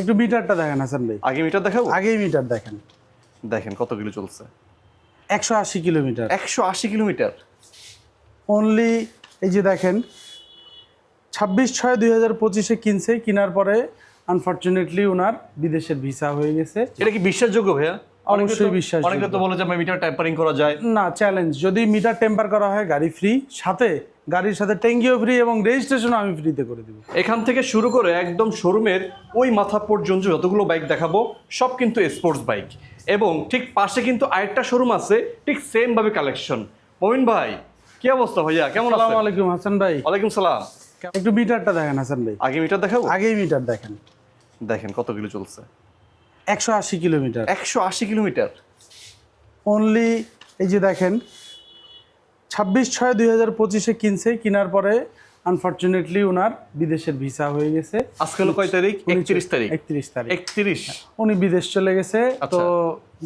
একটু মিটারটা দেখেন হাসান ভাই। আগে মিটার দেখাবো? আগে মিটার দেখেন। দেখেন কত কিলো চলছে। একশো আশি কিলোমিটার। একশো আশি কিলোমিটার? অনলি এই যে দেখেন ছাব্বিশ ছয় দুই হাজার পঁচিশে কিনছে কেনার পরে আনফর্চুনেটলি ওনার বিদেশের ভিসা হয়ে গেছে। এটা কি বিশ্বাসযোগ্য ভাইয়া? অবশ্যই বিশ্বাসযোগ্য। অনেকে তো বলে যে মিটার ট্যাম্পারিং করা যায়। না চ্যালেঞ্জ যদি মিটার টেম্পার করা হয় গাড়ি ফ্রি সাথে গাড়ির সাথে ট্যাঙ্কিও ফ্রি এবং রেজিস্ট্রেশনও আমি ফ্রিতে করে দেবো। এখান থেকে শুরু করে একদম শোরুমের ওই মাথা পর্যন্ত যতগুলো বাইক দেখাবো সব কিন্তু স্পোর্টস বাইক এবং ঠিক পাশে কিন্তু আরেকটা শোরুম আছে ঠিক সেম ভাবে কালেকশন মমিন ভাই কি অবস্থা ভাইয়া? কেমন আসসালামু আলাইকুম হাসান ভাই। ওয়ালাইকুম সালাম। একটু মিটারটা দেখেন হাসান ভাই। আগে মিটার দেখাবো? আগেই মিটার দেখেন। দেখেন কত কিলো চলছে। একশো আশি কিলোমিটার। একশো আশি কিলোমিটার। অনলি এই যে দেখেন ছাব্বিশ ছয় দুই হাজার পঁচিশে কিনছে কেনার পরে আনফর্চুনেটলি ওনার বিদেশের ভিসা হয়ে গেছে। আজকে হলো কয় তারিখ? একত্রিশ তারিখ। একত্রিশ তারিখ। একত্রিশ। উনি বিদেশ চলে গেছে আচ্ছা। তো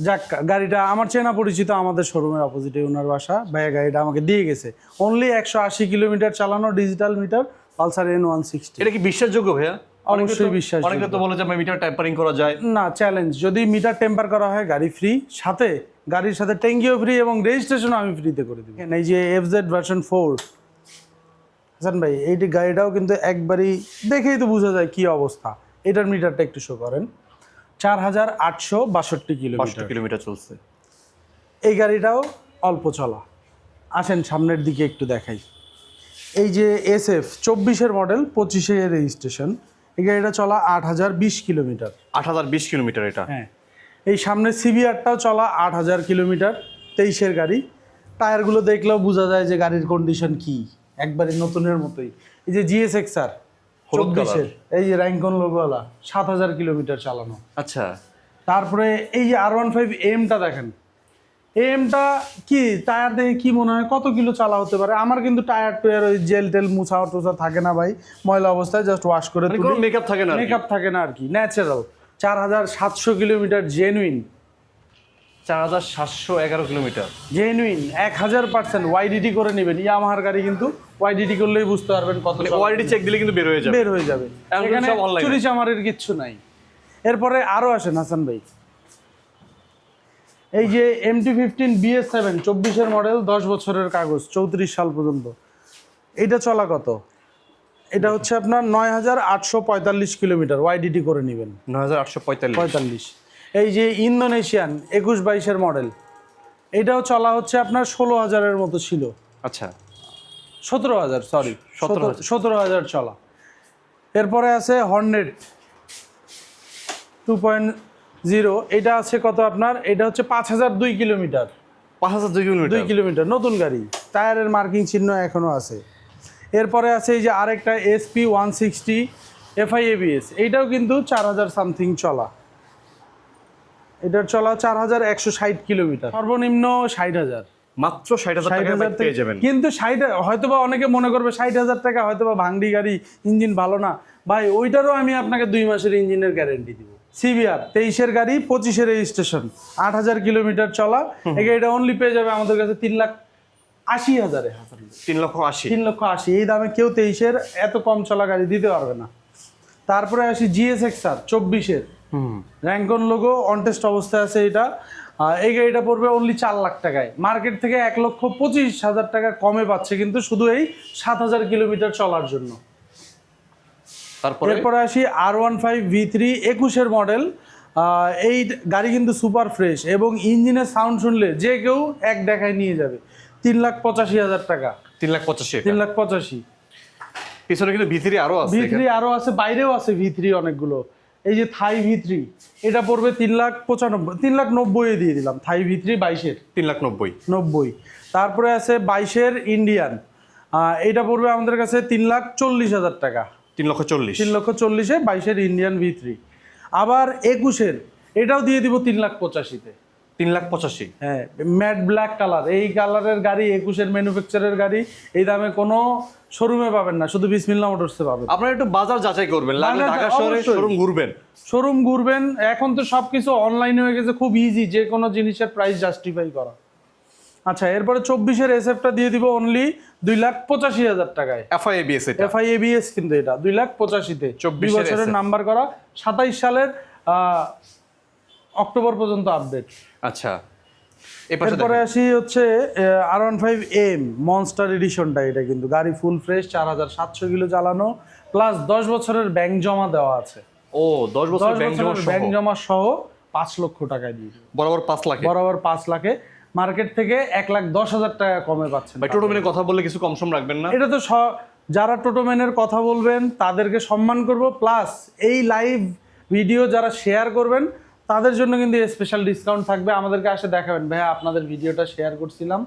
যাক গাড়িটা আমার চেনা পরিচিত আমাদের শোরুমের অপোজিটে ওনার বাসা ভাইয়া গাড়িটা আমাকে দিয়ে গেছে। অনলি একশো আশি কিলোমিটার চালানো digital meter Pulsar N one sixty এটা কি বিশ্বাসযোগ্য ভাইয়া? অবশ্যই বিশ্বাসযোগ্য। অনেকে তো বলে যে মিটার ট্যাম্পারিং করা যায়। না চ্যালেঞ্জ যদি মিটার টেম্পার করা হয় গাড়ি ফ্রি সাথে গাড়ির সাথে ট্যাঙ্কিও ফ্রি এবং রেজিস্ট্রেশনও আমি ফ্রিতে করে দেবো। এই যে F Z version four Hasan ভাই এইটি গাড়িটাও কিন্তু একবারই দেখেই তো বোঝা যায় কি অবস্থা। এটার মিটারটা একটু শো করেন। চার হাজার আটশো বাষট্টি কিলোমিটার। কিলোমিটার চলছে। এই গাড়িটাও অল্প চলা। আসেন সামনের দিকে একটু দেখাই। এই যে এস এফ চব্বিশের মডেল পঁচিশে রেজিস্ট্রেশন এই গাড়িটা চলা আট হাজার বিশ কিলোমিটার। আট হাজার বিশ কিলোমিটার এটা? হ্যাঁ। এই সামনে সিবিআরটাও চলা আট হাজার কিলোমিটার তেইশের গাড়ি। টায়ারগুলো দেখলেও বোঝা যায় যে গাড়ির কন্ডিশন কি একবারে নতুনের মতোই। এই যে জিএস এক্সার। চব্বিশের এই যে র্যাঙ্কন লোগোওয়ালা সাত হাজার কিলোমিটার চালানো। আচ্ছা। তারপরে এই যে আর ওয়ান ফাইভ এমটা দেখেন এমটা কি? টায়ার দেখে কি মনে হয়? কত কিলো চালা হতে পারে? আমার কিন্তু টায়ার টুয়ার ওই জেল টেল মুছা টুছা থাকে না ভাই। ময়লা অবস্থায় জাস্ট ওয়াশ করে মানে মেকআপ থাকে না মেকআপ থাকে না আর কি। ন্যাচারাল চার হাজার সাতশো কিলোমিটার জেনুইন চার হাজার সাতশো এগারো কিলোমিটার। জেনুইন এক হাজার পার্সেন্ট ওয়াইডিটি করে নেবেন। ইয়ামাহার গাড়ি কিন্তু ওয়াইডিটি করলেই বুঝতে পারবেন কত মানে চলা। ওয়ারেন্টি চেক দিলে কিন্তু বের হয়ে যাবে। বের হয়ে যাবে। এখন। চুরি চামারের কিচ্ছু নাই। এরপরে আরও আসেন হাসান ভাই। এই যে এমটি ফিফটিন বিএস সেভেন চব্বিশের মডেল দশ বছরের কাগজ চৌত্রিশ সাল পর্যন্ত। এটা চলা কত? এটা হচ্ছে আপনার নয় হাজার আটশো পঁয়তাল্লিশ কিলোমিটার ওয়াইডিটি করে নেবেন। নয় হাজার আটশো পঁয়তাল্লিশ। পঁয়তাল্লিশ। এই যে ইন্দোনেশিয়ান একুশ বাইশের মডেল এটাও চলা হচ্ছে আপনার ষোলো হাজারের মতো ছিল। আচ্ছা। সতেরো হাজার সরি সতেরো হাজার। চলা। এরপরে আছে হর্নেট টু পয়েন্ট জিরো এটা আছে কত আপনার? এটা হচ্ছে পাঁচ হাজার দুই কিলোমিটার। পাঁচ হাজার দুই দুই কিলোমিটার কিলোমিটার নতুন গাড়ি। টায়ারের মার্কিং চিহ্ন এখনও আছে। এরপরে আছে এই যে আরেকটা SP one sixty FI ABS এইটাও কিন্তু চার হাজার সামথিং চলা। এটার চলা চার হাজার একশো ষাট কিলোমিটার। সর্বনিম্ন ষাট হাজার। মাত্র ষাট হাজার পেয়ে যাবেন। কিন্তু ষাট হয়তোবা অনেকে মনে করবে ষাট হাজার টাকা হয়তোবা ভাঙড়ি গাড়ি ইঞ্জিন ভালো না। ভাই ওইটারও আমি আপনাকে দুই মাসের ইঞ্জিনের গ্যারেন্টি দিব। সিবিআর তেইশের গাড়ি পঁচিশের রেজিস্ট্রেশন। আট হাজার কিলোমিটার চলা। এই গাড়িটা অনলি পেয়ে যাবে আমাদের কাছে তিন লাখ আশি হাজারে। তিন লক্ষ আশি। তিন লক্ষ আশি। এই দামে কেউ তেইশের এত কম চলা গাড়ি দিতে পারবে না। তারপরে আসি জিএস এক্সার চব্বিশের। হুম। র্যাঙ্কন লোগো অনটেস্ট অবস্থায় আছে এটা। এই গাড়িটা পড়বে অনলি চার লাখ টাকায়। মার্কেট থেকে এক লক্ষ পঁচিশ হাজার টাকা কমে পাচ্ছে কিন্তু শুধু এই সাত হাজার কিলোমিটার চলার জন্য। তারপরে? এরপরে আসি R one five V three একুশের মডেল। এই গাড়ি কিন্তু সুপার ফ্রেশ এবং ইঞ্জিনের সাউন্ড শুনলে যে কেউ এক দেখায় নিয়ে যাবে। তিন লাখ পঁচাশি হাজার টাকা। তিন লাখ পঁচাশি তিন লাখ পঁচাশি। পিছনে কিন্তু ভিতরে আরও আছে ভি থ্রি আরও আছে বাইরেও আছে ভি থ্রি অনেকগুলো। এই যে থাই ভি থ্রি এটা পড়বে তিন লাখ পঁচানব্বই তিন লাখ নব্বই দিয়ে দিলাম থাই ভি থ্রি বাইশের। তিন লাখ নব্বই। নব্বই। তারপরে আছে বাইশের ইন্ডিয়ান এটা পড়বে আমাদের কাছে তিন লাখ চল্লিশ হাজার টাকা। তিন লক্ষ চল্লিশ। তিন লক্ষ চল্লিশে বাইশের ইন্ডিয়ান ভি থ্রি আবার একুশের এটাও দিয়ে দিব তিন লাখ পঁচাশিতে। তিন লাখ পঁচাশি। হ্যাঁ ম্যাট ব্ল্যাক কালার এই কালারের গাড়ি একুশের ম্যানুফ্যাকচারের গাড়ি এই দামে কোনো শোরুমে পাবেন না শুধু বিসমিল্লা মোটরসে পাবেন। আপনারা একটু বাজার যাচাই করবেন লাগলে বাজার- ঢাকা শহরে শোরুম ঘুরবেন। শোরুম ঘুরবেন এখন তো সব কিছু অনলাইনে হয়ে গেছে খুব ইজি যে কোনো জিনিসের প্রাইস জাস্টিফাই করা। আচ্ছা এরপরে চব্বিশের এসএফটা দিয়ে দিব অনলি দুই লাখ পঁচাশি হাজার টাকায়। এফআই এবিএস এটা। এফআই এবিএস কিন্তু এটা দুই লাখ পঁচাশিতে। চব্বিশ বছরের নাম্বার করা সাতাইশ সালের অক্টোবর পর্যন্ত আপডেট আচ্ছা এরপরে আসি হচ্ছে R one five M monster এডিশনটা এটা কিন্তু গাড়ি ফুল ফ্রেশ চার হাজার সাতশো কিলো চালানো প্লাস দশ বছরের ব্যাংক জমা দেওয়া আছে। ও দশ বছর দশ ব্যাংক জমা সহ। ব্যাংক জমা সহ পাঁচ লক্ষ টাকায় দিয়ে বরাবর পাঁচ লাখ? বরাবর পাঁচ লাখে। মার্কেট থেকে এক লাখ দশ হাজার টাকা কমে পাচ্ছেন ভাই টোটো কথা বললে কিছু কম সম রাখবেন না? এটা তো যারা টোটোম্যানের কথা বলবেন তাদেরকে সম্মান করব। প্লাস এই লাইভ ভিডিও যারা শেয়ার করবেন তাদের জন্য কিন্তু স্পেশাল ডিসকাউন্ট থাকবে। আমাদেরকে আসে দেখাবেন ভাইয়া আপনাদের ভিডিওটা শেয়ার করছিলাম।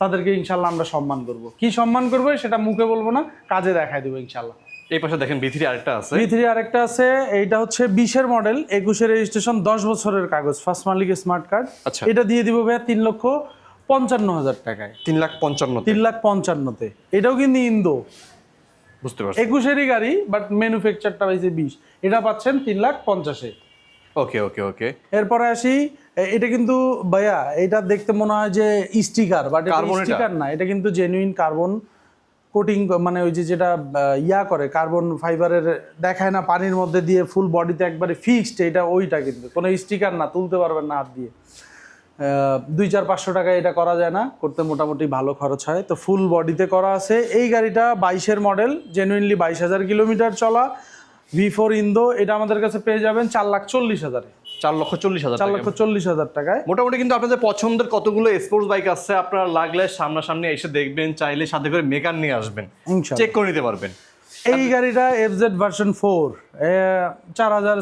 তাদেরকে ইনশাল্লাহ আমরা সম্মান করব। কি সম্মান করব সেটা মুখে বলব না কাজে দেখাই দেবো ইনশাল্লাহ। এই পাশে দেখেন বিথিরি আরেকটা আছে। বি থ্রি আরেকটা আছে এইটা হচ্ছে বিশের মডেল একুশের রেজিস্ট্রেশন দশ বছরের কাগজ ফার্স্ট মালিক স্মার্ট কার্ড আচ্ছা। এটা দিয়ে দিব ভাইয়া তিন লক্ষ পঞ্চান্ন হাজার টাকায়। তিন লাখ পঞ্চান্ন তিন লাখ পঞ্চান্নতে। এটাও কিন্তু ইন্দো। বুঝতে পারছি। একুশেরই গাড়ি বাট ম্যানুফ্যাকচারটা পাইছে বিশ। এটা পাচ্ছেন তিন লাখ পঞ্চাশে। ওকে ওকে ওকে এরপরে আসি এটা কিন্তু ভাইয়া এটা দেখতে মনে হয় যে স্টিকার বাট স্টিকার না এটা কিন্তু জেনুইন কার্বন কোটিং মানে ওই যে যেটা ইয়া করে কার্বন ফাইবারের দেখায় না, পানির মধ্যে দিয়ে ফুল বডিতে একবারে ফিক্সড এটা ওইটা কিন্তু। কোনো স্টিকার না, তুলতে পারবেন না হাত দিয়ে। দুই চার পাঁচশো টাকায় এটা করা যায় না, করতে মোটামুটি ভালো খরচ হয়। তো ফুল বডিতে করা আছে। এই গাড়িটা বাইশের মডেল জেনুইনলি বাইশ হাজার কিলোমিটার চলা ভি ফোর ইন্দো এটা আমাদের কাছে পেয়ে যাবেন চার লাখ চল্লিশ হাজারে। চার লক্ষ চল্লিশ হাজার চার লক্ষ চল্লিশ হাজার টাকায়। মোটামুটি কিন্তু আপনাদের পছন্দের কতগুলো স্পোর্টস বাইক আছে আপনারা লাগলে সামনাসামনি এসে দেখবেন চাইলে সাথে করে মেকার নিয়ে আসবেন। চেক করে নিতে পারবেন। এই গাড়িটা ভার্সন ফোর চার হাজার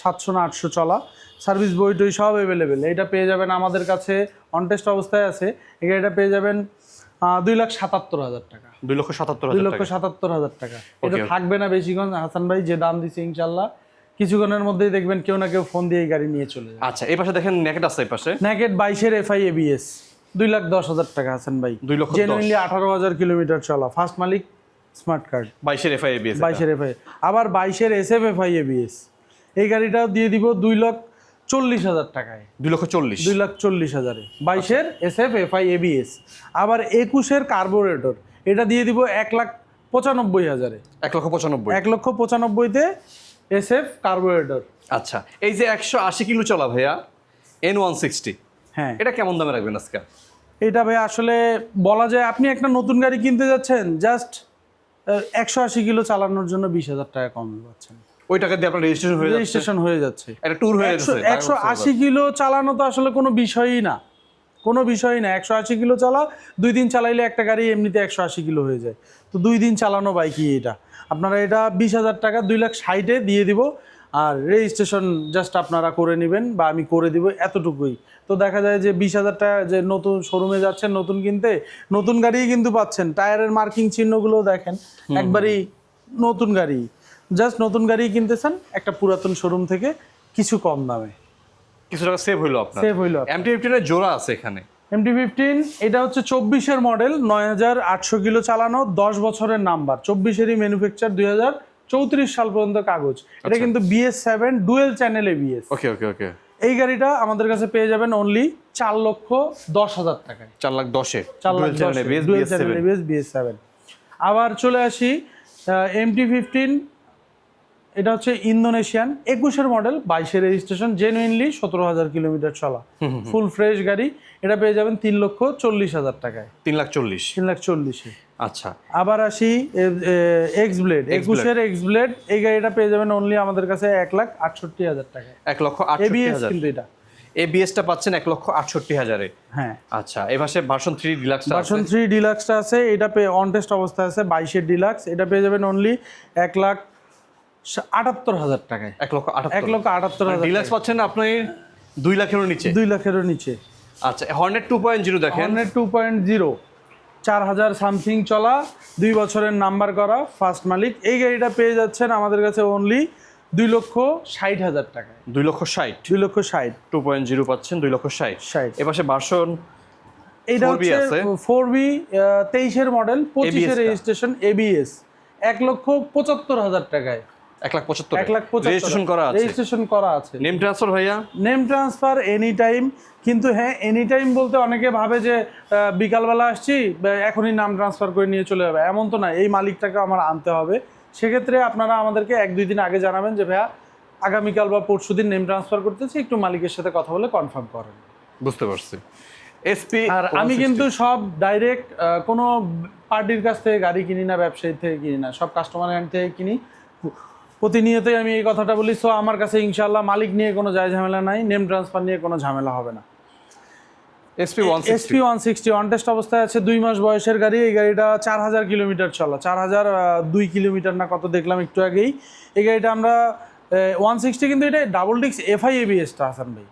সাতশো না আটশো চলা। সার্ভিস বই টই সব অ্যাভেলেবেল এটা পেয়ে যাবেন আমাদের কাছে অনটেস্ট অবস্থায় আছে। এই গাড়িটা পেয়ে যাবেন দুই লাখ সাতাত্তর হাজার টাকা। দুই লক্ষ সাতাত্তর দুই লক্ষ সাতাত্তর হাজার টাকা। এটা থাকবে না বেশিক্ষণ। হাসান ভাই যে দাম দিচ্ছে ইনশাল্লাহ। কিছুক্ষণের মধ্যেই দেখবেন কেউ না কেউ ফোন দিয়ে এই গাড়ি নিয়ে চলে যায়। আচ্ছা এই পাশে দেখেন নেকেট আছে এই পাশে। ন্যাকেট বাইশের এফআই এবিএস দুই লাখ দশ হাজার টাকা আছেন ভাই। দুই লক্ষ। জেনুইনলি আঠারো হাজার কিলোমিটার চলা। ফার্স্ট মালিক স্মার্ট কার্ড বাইশের এফআই এবিএস বাইশের এফআই আবার বাইশের এস এফ এফআই এবিএস এই গাড়িটাও দিয়ে দিব দুই লাখ চল্লিশ হাজার টাকায়। দুই লক্ষ চল্লিশ। দুই লাখ চল্লিশ হাজারে। বাইশের এস এফ এফআই এবিএস আবার একুশের কার্বোরেটর এটা দিয়ে দিব এক লাখ পঁচানব্বই হাজারে। এক লক্ষ পঁচানব্বই। এক লক্ষ পঁচানব্বইতে এস এফ কার্বোরেটর। আচ্ছা এই যে একশো আশি কিলো চলা ভাইয়া এন ওয়ান সিক্সটি হ্যাঁ। এটা কেমন দামে রাখবেন আজকে? এটা ভাই আসলে বলা যায় আপনি একটা নতুন গাড়ি কিনতে যাচ্ছেন জাস্ট একশো আশি কিলো চালানোর জন্য বিশ হাজার টাকা কম পাচ্ছেন। ওই টাকা দিয়ে আপনার রেজিস্ট্রেশন হয়ে রেজিস্ট্রেশন হয়ে যাচ্ছে। একটা ট্যুর হয়ে যাচ্ছে একশো আশি কিলো চালানো তো আসলে কোনো বিষয়ই না। কোনো বিষয় না। একশো আশি কিলো চালা দুই দিন চালাইলে একটা গাড়ি এমনিতে একশো আশি কিলো হয়ে যায়। তো দুই দিন চালানো বাইকই এটা। আপনারা এটা বিশ হাজার টাকা দুই লাখ ষাটে দিয়ে দিব। আর রেজিস্ট্রেশন জাস্ট আপনারা করে নেবেন বা আমি করে দিব এতটুকুই। তো দেখা যায় যে বিশ হাজার টাকা যে নতুন শোরুমে যাচ্ছেন নতুন কিনতে নতুন গাড়িই কিন্তু পাচ্ছেন। টায়ারের মার্কিং চিহ্নগুলো দেখেন। একবারই নতুন গাড়ি। জাস্ট নতুন গাড়ি কিনতেছেন একটা পুরাতন শোরুম থেকে কিছু কম দামে। কিছু টাকা সেভ হইল আপনার। সেভ হইল এমটি ফিফটিনের জোড়া আছে এখানে। এমটি ফিফটিন এটা হচ্ছে চব্বিশের মডেল নয় হাজার আটশো কিলো চালানো দশ বছরের নাম্বার চব্বিশেরই ম্যানুফ্যাকচার দুই হাজার চৌত্রিশ সাল পর্যন্ত কাগজ। এটা কিন্তু BS seven dual channel ABS okay okay okay এই গাড়িটা আমাদের কাছে পেয়ে যাবেন অনলি চার লক্ষ দশ হাজার টাকায়। চার লাখ দশে। চার lakh dual channel ABS BS seven আবার চলে আসি এমটি ফিফটিন এটা হচ্ছে ইন্দোনেশিয়ান একুশের মডেল বাইশের রেজিস্ট্রেশন জেনুইনলি সতেরো হাজার কিলোমিটার চলা। ফুল ফ্রেশ গাড়ি এটা পেয়ে যাবেন তিন লক্ষ চল্লিশ হাজার টাকায়। তিন লাখ চল্লিশ। তিন লাখ চল্লিশে। আচ্ছা। আবার আসি এক্স ব্লেড একুশের এক্স ব্লেড এই গাড়িটা পেয়ে যাবেন অনলি আমাদের কাছে এক লাখ আটষট্টি হাজার টাকায়। এক লক্ষ এবিএস কিন্তু এটা। এবিএসটা পাচ্ছেন এক লক্ষ আটষট্টি হাজারে। হ্যাঁ। আচ্ছা এ পাশে version three deluxe version three ডিলাক্সটা আছে এটা পেয়ে অন টেস্ট অবস্থায় আছে বাইশের ডিলাক্স এটা পেয়ে যাবেন অনলি এক লাখ আটাত্তর হাজার টাকায়। এক লক্ষ এক লক্ষ আটাত্তর হাজার ডিলাক্স পাচ্ছেন আপনি দুই লাখেরও নিচে। দুই লাখেরও নিচে। আচ্ছা হর্নেট টু পয়েন্ট জিরো দেখেন। হান্ড্রেড টু পয়েন্ট জিরো চার হাজার সামথিং চলা দুই বছরের নাম্বার করা ফার্স্ট মালিক। এই গাড়িটা পেয়ে যাচ্ছেন আমাদের কাছে অনলি দুই লক্ষ ষাট হাজার টাকায়। দুই লক্ষ ষাট। দুই লক্ষ ষাট। টু পয়েন্ট জিরো পাচ্ছেন দুই লক্ষ ষাট। ষাট। এ পাশে ভার্সন এইটা হচ্ছে ফোর বি তেইশের মডেল পঁচিশের। রেজিস্ট্রেশন এবিএস এক লক্ষ পঁচাত্তর হাজার টাকায়। এক লাখ পঁচাত্তর। এক লাখ পঁচাত্তর। রেজিস্ট্রেশন করা আছে। রেজিস্ট্রেশন করা আছে। নেম ট্রান্সফার ভাইয়া? নেম ট্রান্সফার এনি টাইম কিন্তু হ্যাঁ এনি টাইম বলতে অনেকে ভাবে যে বিকালবেলা আসছি এখনই নাম ট্রান্সফার করে নিয়ে চলে যাবে। এমন তো না এই মালিকটাকে আমার আনতে হবে। সেক্ষেত্রে আপনারা আমাদেরকে এক দুই দিন আগে জানাবেন যে ভাইয়া আগামীকাল বা পরশু দিন নেম ট্রান্সফার করতেছি একটু মালিকের সাথে কথা বলে কনফার্ম করেন। বুঝতে পারছি। এসপি আর আমি কিন্তু সব ডাইরেক্ট কোনো পার্টির কাছ থেকে গাড়ি কিনি না ব্যবসায়ী থেকে কিনি না সব কাস্টমার হ্যান্ড থেকে কিনি। প্রতিনিয়তই আমি এই কথাটা বলি সো আমার কাছে ইনশাল্লাহ মালিক নিয়ে কোনো যায় ঝামেলা নাই নেম ট্রান্সফার নিয়ে কোনো ঝামেলা হবে না। SP one SP one sixty on test অবস্থায় আছে দুই মাস বয়সের গাড়ি এই গাড়িটা চার হাজার কিলোমিটার চলা চার হাজার দুই কিলোমিটার না কত দেখলাম একটু আগেই। এই গাড়িটা আমরা ওয়ান সিক্সটি কিন্তু এটা ডাবল ডিক্স এফআই এবিএসটা হাসান ভাই।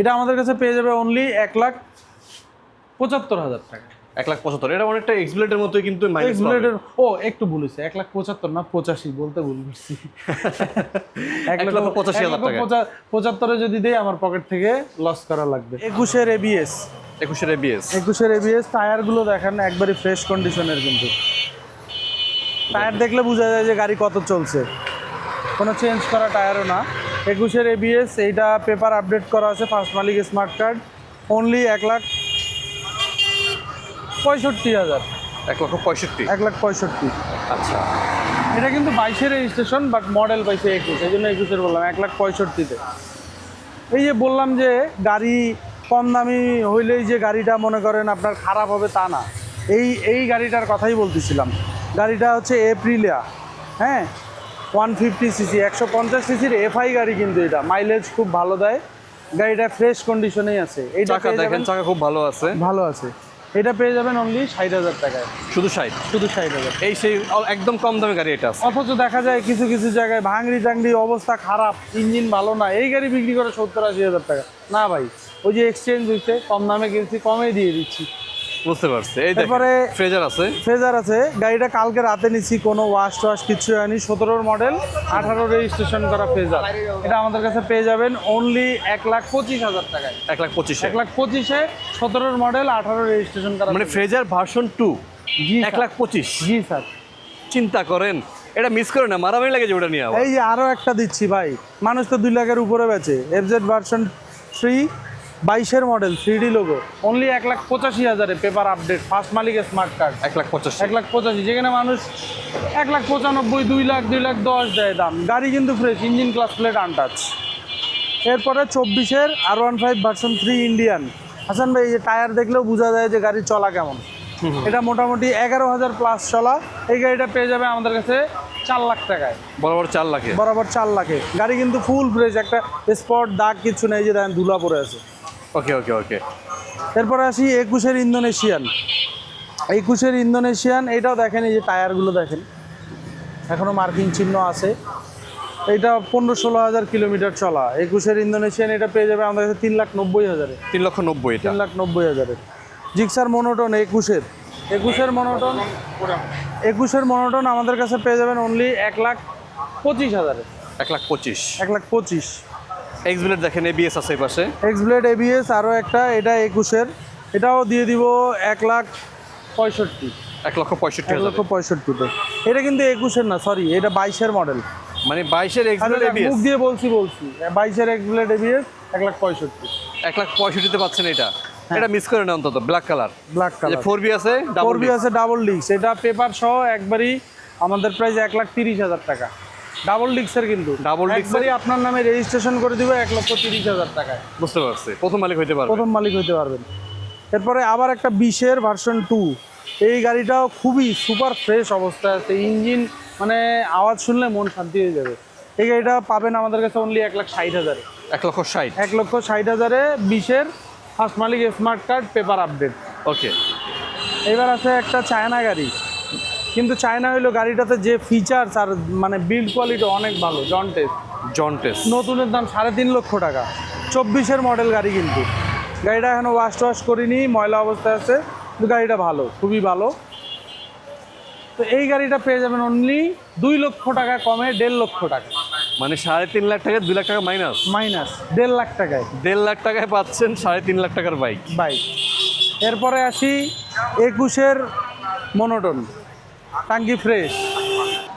এটা আমাদের কাছে পেয়ে যাবে অনলি এক লাখ পঁচাত্তর হাজার টাকা। এক লাখ পঁচাত্তর। এটা অনেকটা এক্সপ্লেটের মতোই কিন্তু এক্সপ্লেটের ও একটু ভুল হয়েছে। এক লাখ পঁচাত্তর না পঁচাশি বলতে ভুল করছি এক লক্ষ পঁচাশি হাজার টাকা। পঁচাত্তরে যদি দেই আমার পকেট থেকে লস করা লাগবে। একুশের এবিএস একুশের এবিএস একুশের এবিএস টায়ারগুলো দেখেন একবারে ফ্রেশ কন্ডিশনের কিন্তু। টায়ার দেখলে বোঝা যায় যে গাড়ি কত চলছে। কোনো চেঞ্জ করা টায়ারও না। একুশের এবিএস এইটা পেপার আপডেট করা আছে ফার্স্ট মালিক স্মার্ট কার্ড অনলি এক লাখ পঁয়ষট্টি হাজার। এক লক্ষ পঁয়ষট্টি। এক লাখ পঁয়ষট্টি। আচ্ছা। এটা কিন্তু বাইশের রেজিস্ট্রেশন বাট মডেল পাইছে একুশ। এই জন্য একুশের বললাম এক লাখ পঁয়ষট্টিতে। এই যে বললাম যে গাড়ি কম দামি হইলেই যে গাড়িটা মনে করেন আপনার খারাপ হবে তা না। এই এই গাড়িটার কথাই বলতেছিলাম। গাড়িটা হচ্ছে এপ্রিলিয়া। হ্যাঁ? ওয়ান ফিফটি সিসি একশো পঞ্চাশ সিসির এফআই গাড়ি কিন্তু এটা। মাইলেজ খুব ভালো দেয়। গাড়িটা ফ্রেশ কন্ডিশনেই আছে। এইটা চাকা দেখেন চাকা খুব ভালো আছে। ভালো আছে। এটা পেয়ে যাবেন অনলি ষাট হাজার টাকায়। শুধু ষাট? শুধু ষাট হাজার। এই সেই একদম কম দামে গাড়ি এটা অথচ দেখা যায় কিছু কিছু জায়গায় ভাঙড়ি টাংড়ি অবস্থা খারাপ ইঞ্জিন ভালো না। এই গাড়ি বিক্রি করে সত্তর আশি হাজার টাকা। না ভাই ওই যে এক্সচেঞ্জ হয়েছে কম দামে কিনছি কমে দিয়ে দিচ্ছি। বুঝতে পারছি। এই তারপরে- ফ্রেজার আছে। ফেজার আছে। গাড়িটা কালকে রাতে নিছি কোনো ওয়াশ টোয়াশ কিছু হয়নি। সতেরোর মডেল আঠারো রেজিস্ট্রেশন করা ফেজার এটা আমাদের কাছে পেয়ে যাবেন অনলি এক লাখ পঁচিশ হাজার টাকায়। এক লাখ পঁচিশে। এক লাখ পঁচিশে সতেরোর মডেল আঠারো রেজিস্ট্রেশন করা মানে ফ্রেজার। ভার্সন টু জি এক লাখ পঁচিশ। জি স্যার চিন্তা করেন এটা মিস করে না মারামারি লাগে যে ওটা নিয়ে। এই যে আরও একটা দিচ্ছি ভাই। মানুষ তো দুই লাখের উপরে বেচে। এফজেড ভার্সন থ্রি বাইশের model three D logo only এক লাখ পঁচাশি হাজারে পেপার আপডেট ফার্স্ট মালিকের স্মার্ট কার্ড এক লাখ পঁচাশি। এক লাখ পঁচাশি যেখানে মানুষ এক লাখ পঁচানব্বই দুই লাখ দুই লাখ দশ দেয় দাম। গাড়ি কিন্তু fresh engine class plate untouch এরপরে চব্বিশের R one five version three Indian Hasan ভাই এই যে টায়ার দেখলেও বোঝা যায় যে গাড়ি চলা কেমন। এটা মোটামুটি এগারো হাজার প্লাস চলা। এই গাড়িটা পেয়ে যাবে আমাদের কাছে চার লাখ টাকায়। বরাবর চার লাখে। বরাবর চার লাখে। গাড়ি কিন্তু ফুল ফ্রেশ একটা স্পট দাগ কিছু নেই যে দেখেন ধুলা পড়ে আছে। ওকে ওকে ওকে এরপরে আসি একুশের ইন্দোনেশিয়ান। একুশের ইন্দোনেশিয়ান এটাও দেখেন এই যে টায়ারগুলো দেখেন। এখনও মার্কিং চিহ্ন আছে। এটা পনেরো ষোলো হাজার কিলোমিটার চলা। একুশের ইন্দোনেশিয়ান এটা পেয়ে যাবে আমাদের কাছে তিন লাখ নব্বই হাজারে। তিন লক্ষ নব্বই তিন লাখ নব্বই হাজারে। জিক্সার মনোটন একুশের। একুশের মনোটন একুশের মনোটন আমাদের কাছে পেয়ে যাবেন অনলি এক লাখ পঁচিশ হাজারে। এক লাখ পঁচিশ। এক লাখ পঁচিশ। এক্স ব্লেড দেখেন এবিএস আছে এই পাশে। এক্স ব্লেড এবিএস আরও একটা এটা একুশের। এটাও দিয়ে দিব এক লাখ পঁয়ষট্টি। এক লক্ষ পঁয়ষট্টি এক লক্ষ পঁয়ষট্টিতে। এটা কিন্তু একুশের না সরি এটা বাইশের মডেল মানে বাইশের এক্স ব্লেড এবিএস মুখ দিয়ে বলছি বলছি। বাইশের এক্স ব্লেড এবিএস এক লাখ পঁয়ষট্টি। এক লাখ পঁয়ষট্টিতে পাচ্ছেন এটা। এটা মিস করে না অন্তত black colour black colour four V আছে ডাবল ফোর বি আছে ডাবল ডিক্স এটা পেপার সহ একবারই আমাদের প্রাইস এক লাখ তিরিশ হাজার টাকা। ডাবল ডিক্সের কিন্তু। এর? একবারই আপনার নামে রেজিস্ট্রেশন করে দিব এক লক্ষ তিরিশ হাজার টাকায়। বুঝতে পারছি। প্রথম মালিক হইতে পারবে প্রথম মালিক হতে পারবেন। এরপরে আবার একটা বিশের ভার্সন টু এই গাড়িটাও খুবই সুপার ফ্রেশ অবস্থায় আছে। ইঞ্জিন মানে আওয়াজ শুনলে মন শান্তি হয়ে যাবে। এই গাড়িটা পাবেন আমাদের কাছে অনলি এক লাখ ষাট হাজারে। এক লক্ষ ষাট? এক লক্ষ ষাট হাজারে বিশের ফার্স্ট মালিক smart card paper update okay এবার আছে একটা চায়না গাড়ি। কিন্তু চায়না হইল গাড়িটাতে যে ফিচার্স আর মানে বিল্ড কোয়ালিটি অনেক ভালো জন্টেস জন টেস্ট নতুনের দাম সাড়ে তিন লক্ষ টাকা। চব্বিশের মডেল গাড়ি কিন্তু। গাড়িটা এখনও ওয়াশ টোয়াশ করিনি ময়লা অবস্থায় আছে কিন্তু গাড়িটা ভালো খুবই ভালো। তো এই গাড়িটা পেয়ে যাবেন অনলি দুই লক্ষ টাকা কমে দেড় লক্ষ টাকা। মানে সাড়ে তিন লাখ টাকা দুই লাখ টাকা মাইনাস মাইনাস দেড় লাখ টাকায়। দেড় লাখ টাকায় পাচ্ছেন সাড়ে তিন লাখ টাকার বাইক বাইক এরপরে আসি একুশের মনোটন টাঙ্কি ফ্রেশ।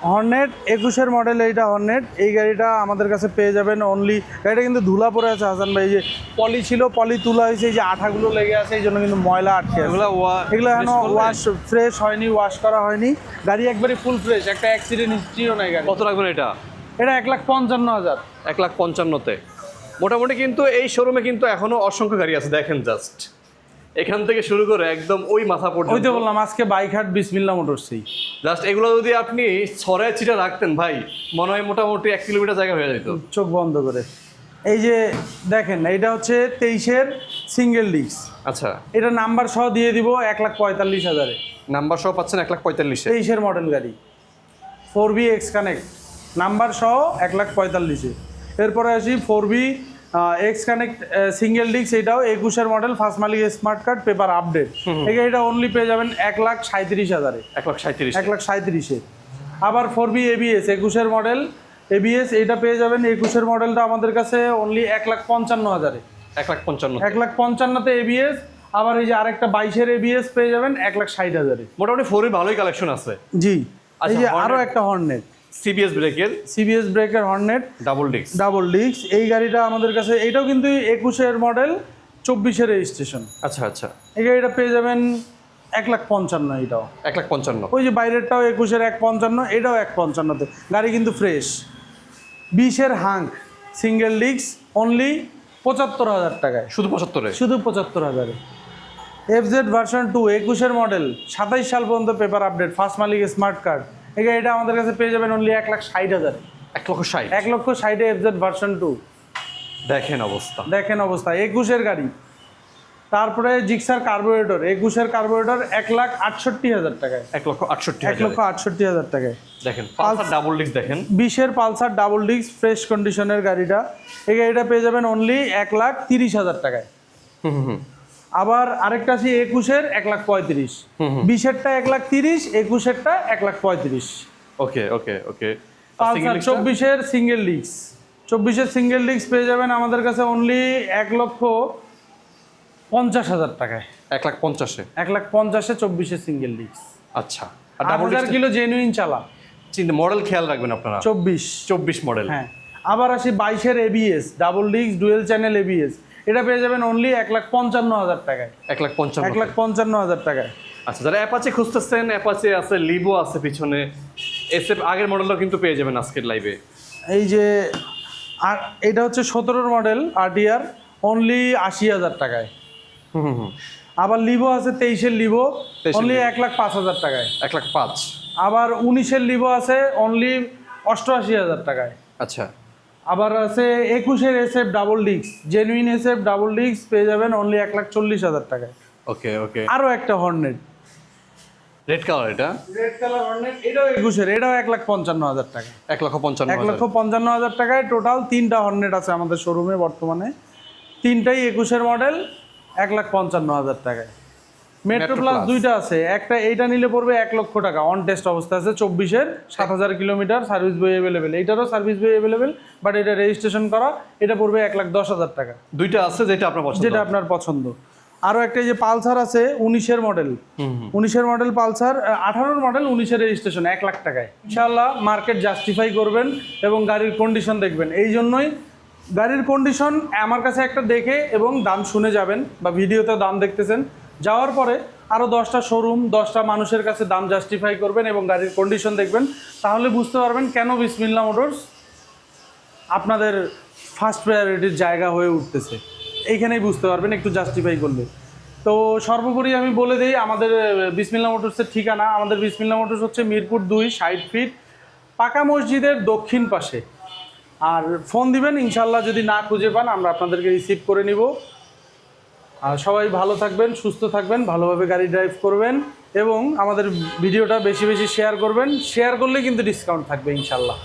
হর্নেট একুশের মডেল এইটা হর্নেট। এই গাড়িটা আমাদের কাছে পেয়ে যাবেন অনলি গাড়িটা কিন্তু ধুলা পড়ে আছে হাসান ভাই। এই যে পলি ছিল পলি তুলা হয়েছে এই যে আঠাগুলো লেগে আছে এই জন্য কিন্তু ময়লা আটকে এগুলা ওয়া- এগুলো এখনও? ওয়াশ ফ্রেশ হয়নি ওয়াশ করা হয়নি। গাড়ি একবারে ফুল ফ্রেশ একটা অ্যাক্সিডেন্ট হিস্ট্রিও নাই গাড়ি কত রাখবেন এটা? এটা এক লাখ পঞ্চান্ন হাজার। এক লাখ পঞ্চান্নতে। মোটামুটি কিন্তু এই শোরুমে কিন্তু এখনও অসংখ্য গাড়ি আছে দেখেন জাস্ট এখান থেকে শুরু করে একদম ওই মাথা ওই তো বললাম আজকে বাইক হাট বিসমিল্লা মোটরসই জাস্ট এগুলো যদি আপনি ছড়ায় ছিটা রাখতেন ভাই মনে হয় মোটামুটি এক কিলোমিটার জায়গা হয়ে যেত। চোখ বন্ধ করে। এই যে দেখেন এটা হচ্ছে তেইশের সিঙ্গেল ডিস্ক আচ্ছা। এটা নাম্বার সহ দিয়ে দিব এক লাখ পঁয়তাল্লিশ হাজারে। নাম্বার সহ পাচ্ছেন এক লাখ পঁয়তাল্লিশে। তেইশের মডেল গাড়ি। Four V X connect number সহ এক লাখ পঁয়তাল্লিশে। এরপরে আসি four V X connect single disc এটাও একুশের মডেল ফার্স্ট মালিক স্মার্ট কার্ড পেপার আপডেট এই গাড়িটা অনলি পেয়ে যাবেন এক লাখ সাঁত্রিশ হাজারে। এক লাখ সাঁত্রিশ এক লাখ সাঁত্রিশে আবার ফোর বি এবিএস একুশের মডেল এবিএস এটা পেয়ে যাবেন একুশের মডেলটা আমাদের কাছে অনলি এক লাখ পঞ্চান্ন হাজারে। এক লাখ পঞ্চান্ন। এক লাখ পঞ্চান্নতে এবিএস আবার এই যে আরেকটা বাইশের এবিএস পেয়ে যাবেন এক লাখ ষাট হাজারে। মোটামুটি ফোরের ভালোই কালেকশন আছে। জি এই আচ্ছা, যে আরও একটা হর্নেট সিবিএস ব্রেকের সিবিএস ব্রেকের Hornet double disc double disc এই গাড়িটা আমাদের কাছে এটাও কিন্তু একুশের মডেল চব্বিশের রেজিস্ট্রেশন আচ্ছা আচ্ছা। এই গাড়িটা পেয়ে যাবেন এক লাখ পঞ্চান্ন এটাও। এক লাখ পঞ্চান্ন। ওই যে বাইরেরটাও একুশের এক পঞ্চান্ন এটাও এক পঞ্চান্নতে। গাড়ি কিন্তু ফ্রেশ বিশের হাঙ্ক সিঙ্গেল ডিস্ক অনলি পঁচাত্তর হাজার টাকায়। শুধু পঁচাত্তরে? শুধু পঁচাত্তর হাজারে। এফ জেড ভার্সন টু একুশের মডেল সাতাইশ সাল পর্যন্ত পেপার আপডেট ফার্স্ট মালিক স্মার্ট কার্ড এই গাড়িটা আমাদের কাছে পেয়ে যাবেন অনলি এক লাখ ষাট হাজারে। এক লক্ষ ষাট? এক লক্ষ ষাটে এফ জেড ভার্সন টু দেখেন অবস্থা। দেখেন অবস্থা একুশের গাড়ি। তারপরে জিক্সার কার্বোরেটর একুশের কার্বোরেটর এক লাখ আটষট্টি হাজার টাকায়। এক লক্ষ আটষট্টি এক লক্ষ আটষট্টি হাজার টাকায়। দেখেন পালসার ডাবল ডিস্ক দেখেন। বিশের পালসার ডাবল ডিস্ক ফ্রেশ কন্ডিশনের গাড়িটা। এই গাড়িটা পেয়ে যাবেন অনলি এক লাখ তিরিশ হাজার টাকায়। হুম হুম। আবার আরেকটা আছে একুশের এক লাখ পঁয়ত্রিশ। বিশেরটা এক লাখ তিরিশ একুশেরটা এক লাখ পঁয়ত্রিশ। Okay okay okay. পালসার চব্বিশের সিঙ্গেল ডিস্ক চব্বিশের সিঙ্গেল ডিস্ক পেয়ে যাবেন আমাদের কাছে অনলি এক লক্ষ পঞ্চাশ হাজার টাকায়। এক লাখ পঞ্চাশে? এক লাখ পঞ্চাশে চব্বিশের সিঙ্গেল ডিস্ক আচ্ছা। আর হাজার কিলো জেনুইন চালা। চিন্তা মডেল খেয়াল রাখবেন আপনারা। চব্বিশ। চব্বিশ মডেল হ্যাঁ। আবার আসি বাইশের ABS double disc dual channel ABS এটা পেয়ে যাবেন অনলি এক লাখ পঞ্চান্ন হাজার টাকায়। এক লাখ পঞ্চান্ন এক লাখ পঞ্চান্ন হাজার টাকায়। আচ্ছা যারা অ্যাপাচে খুঁজতেছেন অ্যাপাচে আছে লিভো আছে পিছনে। এসএফ আগের মডেলটাও কিন্তু পেয়ে যাবেন আজকের লাইভে এই যে আর এটা হচ্ছে সতেরোর মডেল আরটিআর অনলি আশি হাজার টাকায়। হুম হুম আবার লিভো আছে তেইশের লিভো 23 এর অনলি এক লাখ পাঁচ হাজার টাকায়। এক লাখ পাঁচ। আবার উনিশের লিভো আছে অনলি অষ্টআশি হাজার টাকায়। আচ্ছা। আবার আছে একুশের SF double disc genuine SF double disc পেয়ে যাবেন অনলি এক লাখ চল্লিশ হাজার টাকায়। Okay okay. আরও একটা হর্নেট রেড কালার এটা? রেড কালার হর্নেট এটাও একুশের এটাও এক লাখ পঞ্চান্ন হাজার টাকা। এক লক্ষ পঞ্চান্ন এক লক্ষ পঞ্চান্ন হাজার টাকায় টোটাল তিনটা হর্নেট আছে আমাদের শোরুমে বর্তমানে। তিনটাই একুশের মডেল এক লাখ পঞ্চান্ন হাজার টাকায়। মেট্রো প্লাস দুইটা আছে। একটা এইটা নিলে পড়বে এক লক্ষ টাকা। অন টেস্ট অবস্থা আছে চব্বিশের সাত হাজার কিলোমিটার সার্ভিস বই অ্যাভেলেবেল এইটারও সার্ভিস বই অ্যাভেলেবেল বাট এটা রেজিস্ট্রেশন করা এটা পড়বে এক লাখ দশ হাজার টাকা। দুইটা আছে যেটা আপনার পছন্দ। যেটা আপনার পছন্দ। আরও একটা এই যে পালসার আছে উনিশের মডেল উনিশের মডেল পালসার আঠারোর মডেল উনিশের রেজিস্ট্রেশন এক লাখ টাকায়। ইনশাল্লাহ মার্কেট জাস্টিফাই করবেন এবং গাড়ির কন্ডিশন দেখবেন। এই জন্যই গাড়ির কন্ডিশন আমার কাছে একটা দেখে এবং দাম শুনে যাবেন বা ভিডিওতে দাম দেখতেছেন। যাওয়ার পরে আরও দশটা শোরুম দশটা মানুষের কাছে দাম জাস্টিফাই করবেন এবং গাড়ির কন্ডিশন দেখবেন, তাহলে বুঝতে পারবেন কেন বিসমিল্লা মোটরস আপনাদের ফার্স্ট প্রায়োরিটির জায়গা হয়ে উঠতেছে। এইখানেই বুঝতে পারবেন, একটু জাস্টিফাই করলে। তো সর্বোপরি আমি বলে দিই, আমাদের বিসমিল্লা মোটরসের ঠিকানা, আমাদের বিসমিল্লা মোটরস হচ্ছে মিরপুর দুই ষাট ফিট, পাকা মসজিদের দক্ষিণ পাশে। আর ফোন দিবেন ইনশাল্লাহ যদি না খুঁজে পান, আমরা আপনাদেরকে রিসিভ করে নিব। সবাই ভালো থাকবেন, সুস্থ থাকবেন, ভালোভাবে গাড়ি ড্রাইভ করবেন এবং আমাদের ভিডিওটা বেশি বেশি শেয়ার করবেন। শেয়ার করলে কিন্তু ডিসকাউন্ট থাকবে ইনশাল্লাহ